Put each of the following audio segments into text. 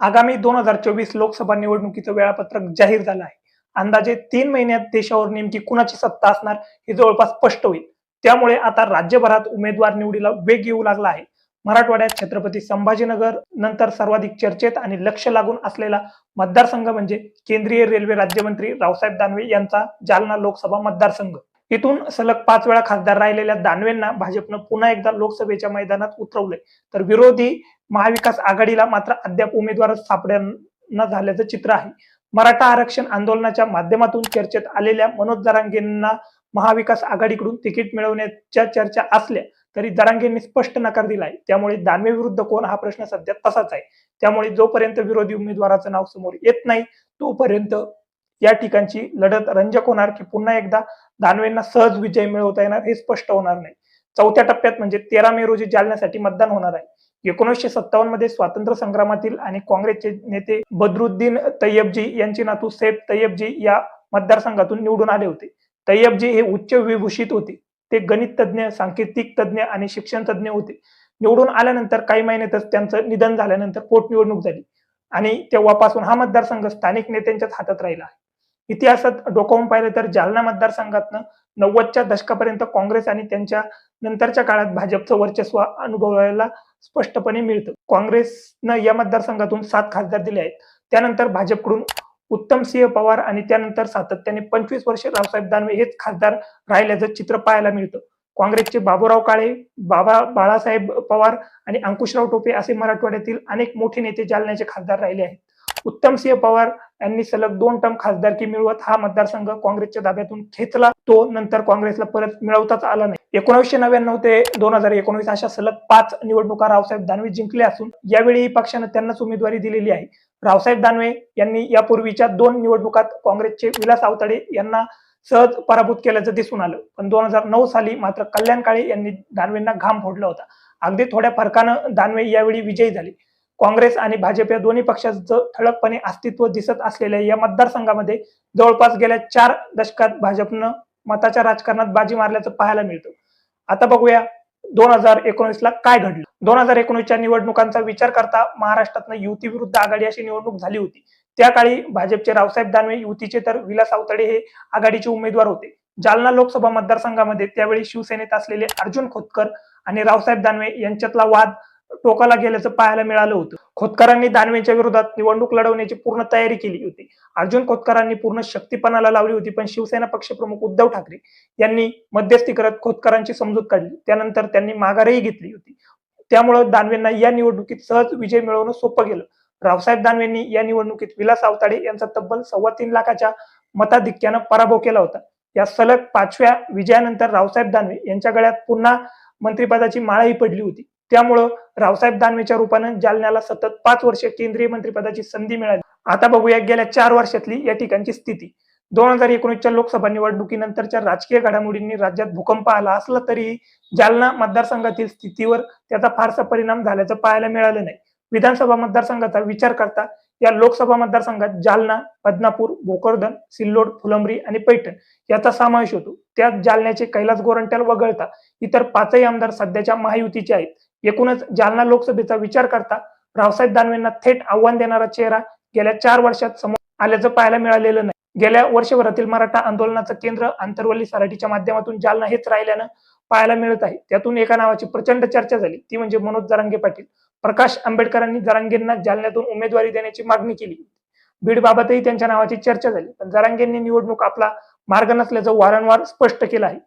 आगामी दोन हजार चोवीस लोकसभा निवडणुकीचं वेळापत्रक जाहीर झालं आहे. अंदाजे तीन महिन्यात देशावर नेमकी कुणाची सत्ता असणार हे जवळपास स्पष्ट होईल. त्यामुळे आता राज्यभरात उमेदवार निवडीला वेग येऊ लागला आहे. मराठवाड्यात छत्रपती संभाजीनगर नंतर सर्वाधिक चर्चेत आणि लक्ष लागून असलेला मतदारसंघ म्हणजे केंद्रीय रेल्वे राज्यमंत्री रावसाहेब दानवे यांचा जालना लोकसभा मतदारसंघ. इथून सलग पाच वेळा खासदार राहिलेल्या दानवेंना भाजपनं पुन्हा एकदा लोकसभेच्या मैदानात उतरवलंय. तर विरोधी महाविकास आघाडीला मात्र अद्याप उमेदवारच सापड्यांना झाल्याचं चित्र आहे. मराठा आरक्षण आंदोलनाच्या माध्यमातून चर्चेत आलेल्या मनोज जरांगेंना महाविकास आघाडीकडून तिकीट मिळवण्याच्या चर्चा असल्या तरी जरांगेंनी स्पष्ट नकार दिलाय. त्यामुळे दानवे विरुद्ध कोण? हा प्रश्न सध्या तसाच आहे. त्यामुळे जोपर्यंत विरोधी उमेदवाराचं नाव समोर येत नाही तोपर्यंत या ठिकाणची लढत रंजक होणार की पुन्हा एकदा दानवेंना सहज विजय मिळवता येणार हे स्पष्ट होणार नाही. चौथ्या टप्प्यात म्हणजे तेरा मे रोजी जालन्यासाठी मतदान होणार आहे. एकोणीसशे सत्तावन्नमध्ये स्वातंत्र्य संग्रामातील आणि काँग्रेसचे नेते बदरुद्दीन तय्यबजी यांचे नातू सैफ तय्यबजी या मतदारसंघातून निवडून आले होते. तय्यबजी हे उच्च विभूषित होते. ते गणित तज्ज्ञ सांकेतिक तज्ज्ञ आणि शिक्षण तज्ज्ञ होते. निवडून आल्यानंतर काही महिन्यातच त्यांचं निधन झाल्यानंतर पोटनिवडणूक झाली आणि तेव्हापासून हा मतदारसंघ स्थानिक नेत्यांच्याच हातात राहिला आहे. इतिहासात डोकावून पाहिलं तर जालना मतदारसंघातनं नव्वदच्या दशकापर्यंत काँग्रेस आणि त्यांच्या नंतरच्या काळात भाजपचं वर्चस्व अनुभवायला स्पष्टपणे मिळतं. काँग्रेसनं या मतदारसंघातून सात खासदार दिले आहेत. त्यानंतर भाजपकडून उत्तम सिंह पवार आणि त्यानंतर सातत्याने पंचवीस वर्ष रावसाहेब दानवे हेच खासदार राहिल्याचं चित्र पाहायला मिळतं. काँग्रेसचे बाबूराव काळे बाबा बाळासाहेब पवार आणि अंकुशराव टोपे असे मराठवाड्यातील अनेक मोठे नेते जालन्याचे खासदार राहिले आहेत. उत्तम सिंह पवार यांनी सलग दोन टर्म खासदारकी मिळवत हा मतदारसंघ काँग्रेसच्या ताब्यातून खेचला तो नंतर काँग्रेसला परत मिळवताच आला नाही. एकोणीसशे नव्याण्णव ते दोन हजार एकोणीस अशा सलग पाच निवडणुका रावसाहेब दानवे जिंकले असून यावेळी पक्षानं त्यांनाच उमेदवारी दिलेली आहे. रावसाहेब दानवे यांनी यापूर्वीच्या दोन निवडणुकात काँग्रेसचे विलास आवताडे यांना सहज पराभूत केल्याचं दिसून आलं. पण दोन हजार नऊ साली मात्र कल्याण काळे यांनी दानवेंना घाम फोडला होता. अगदी थोड्या फरकानं दानवे यावेळी विजयी झाले. काँग्रेस आणि भाजप या दोन्ही पक्षाचं ठळकपणे अस्तित्व दिसत असलेल्या या मतदारसंघामध्ये जवळपास गेल्या चार दशकात भाजपनं मताच्या राजकारणात बाजी मारल्याचं पाहायला मिळतं. आता बघूया दोन हजार एकोणीस ला काय घडलं. दोन हजार एकोणीसच्या निवडणुकांचा विचार करता महाराष्ट्रातनं युती विरुद्ध आघाडी अशी निवडणूक झाली होती. त्या काळी भाजपचे रावसाहेब दानवे युतीचे तर विलास आवताडे हे आघाडीचे उमेदवार होते. जालना लोकसभा मतदारसंघामध्ये त्यावेळी शिवसेनेत असलेले अर्जुन खोतकर आणि रावसाहेब दानवे यांच्यातला वाद टोकाला गेल्याचं पाहायला मिळालं होतं. खोतकरांनी दानवेच्या विरोधात निवडणूक लढवण्याची पूर्ण तयारी केली होती. अर्जुन खोतकरांनी पूर्ण शक्तीपणाला लावली होती पण शिवसेना पक्षप्रमुख उद्धव ठाकरे यांनी मध्यस्थी करत खोतकरांची समजूत काढली. त्यानंतर त्यांनी माघारही घेतली होती. त्यामुळं दानवेंना या निवडणुकीत सहज विजय मिळवणं सोपं गेलं. रावसाहेब दानवेंनी या निवडणुकीत विलास आवताडे यांचा तब्बल सव्वा तीन लाखाच्या मताधिक्यानं पराभव केला होता. या सलग पाचव्या विजयानंतर रावसाहेब दानवे यांच्या गळ्यात पुन्हा मंत्रिपदाची माळाही पडली होती. त्यामुळं रावसाहेब दानवेच्या रूपानं जालन्याला सतत पाच वर्ष केंद्रीय मंत्रिपदाची संधी मिळाली. आता बघूया गेल्या चार वर्षातली या ठिकाणची स्थिती. दोन हजार एकोणीसच्या लोकसभा निवडणुकीनंतरच्या राजकीय घडामोडींनी राज्यात भूकंप आला असला तरीही जालना मतदारसंघातील स्थितीवर त्याचा फारसा परिणाम झाल्याचं पाहायला मिळालं नाही. विधानसभा मतदारसंघाचा विचार करता या लोकसभा मतदारसंघात जालना बदनापूर भोकरदन सिल्लोड फुलंब्री आणि पैठण याचा समावेश होतो. त्यात जालन्याचे कैलास गोरंट्याल वगळता इतर पाचही आमदार सध्याच्या महायुतीचे आहेत. एकूणच जालना लोकसभेचा विचार करता रावसाहेब दानवेंना थेट आव्हान देणारा चेहरा गेल्या चार वर्षात समोर आल्याचं पाहायला मिळालेलं नाही. गेल्या वर्षभरातील मराठा आंदोलनाचं केंद्र आंतरवल्ली सराठीच्या माध्यमातून जालना हेच राहिल्यानं पाहायला मिळत आहे. त्यातून एका नावाची प्रचंड चर्चा झाली. ती म्हणजे मनोज जरांगे पाटील. प्रकाश आंबेडकरांनी जरांगेंना जालन्यातून उमेदवारी देण्याची मागणी केली. बीड बाबतही त्यांच्या नावाची चर्चा झाली. पण जरांगेंनी निवडणूक आपला मार्ग नसल्याचं वारंवार स्पष्ट केलं आहे.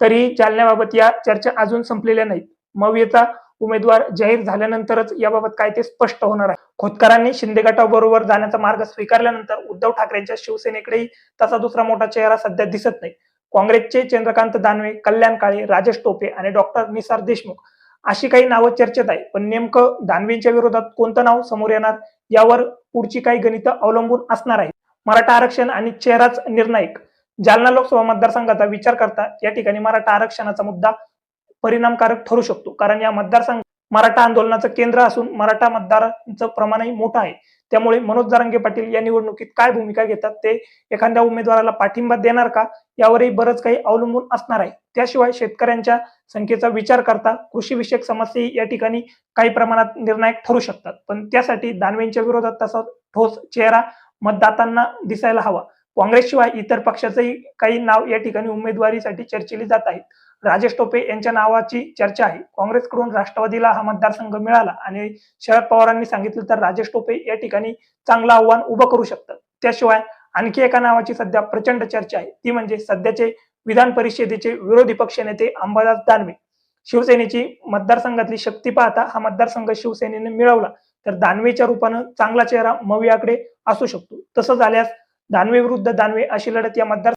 तरीही जालन्याबाबत या चर्चा अजून संपलेल्या नाहीत. मवियेचा उमेदवार जाहीर झाल्यानंतरच याबाबत काय ते स्पष्ट होणार आहे. खोतकरांनी शिंदे गटाबरोबर जाण्याचा मार्ग स्वीकारल्यानंतर उद्धव ठाकरेंच्या शिवसेनेकडेही तसा दुसरा मोठा चेहरा सध्या दिसत नाही. काँग्रेसचे चंद्रकांत दानवे कल्याण काळे राजेश टोपे आणि डॉक्टर निसार देशमुख अशी काही नावं चर्चेत आहे. पण नेमकं दानवेंच्या विरोधात कोणतं नाव समोर येणार यावर पुढची काही गणितं अवलंबून असणार आहे मराठा आरक्षण आणि चेहराच निर्णायक. जालना लोकसभा मतदारसंघाचा विचार करता या ठिकाणी मराठा आरक्षणाचा मुद्दा परिणामकारक ठरू शकतो. कारण या मतदारसंघ मराठा आंदोलनाचं केंद्र असून मराठा मतदारांचं प्रमाणही मोठं आहे. त्यामुळे मनोज जरांगे पाटील या निवडणुकीत काय भूमिका घेतात ते एखाद्या उमेदवाराला पाठिंबा देणार का? यावरही बरंच काही अवलंबून असणार आहे. त्याशिवाय शेतकऱ्यांच्या संख्येचा विचार करता कृषी विषयक समस्याही या ठिकाणी काही प्रमाणात निर्णायक ठरू शकतात. पण त्यासाठी दानवेंच्या विरोधात तसा ठोस चेहरा मतदातांना दिसायला हवा. काँग्रेसशिवाय इतर पक्षाचंही काही नाव या ठिकाणी उमेदवारीसाठी चर्चेली जात आहेत. राजेश टोपे यांच्या नावाची चर्चा आहे. काँग्रेसकडून राष्ट्रवादीला हा मतदारसंघ मिळाला आणि शरद पवारांनी सांगितलं तर राजेश टोपे या ठिकाणी चांगलं आव्हान उभं करू शकतात. त्याशिवाय आणखी एका नावाची सध्या प्रचंड चर्चा आहे. ती म्हणजे सध्याचे विधान परिषदेचे विरोधी पक्षनेते अंबादास दानवे. शिवसेनेची मतदारसंघातली शक्ती पाहता हा मतदारसंघ शिवसेनेने मिळवला. तर दानवेच्या रूपानं चांगला चेहरा मवियाकडे असू शकतो. तसं झाल्यास दानवे विरुद्ध दानवे अशी लढत या मतदार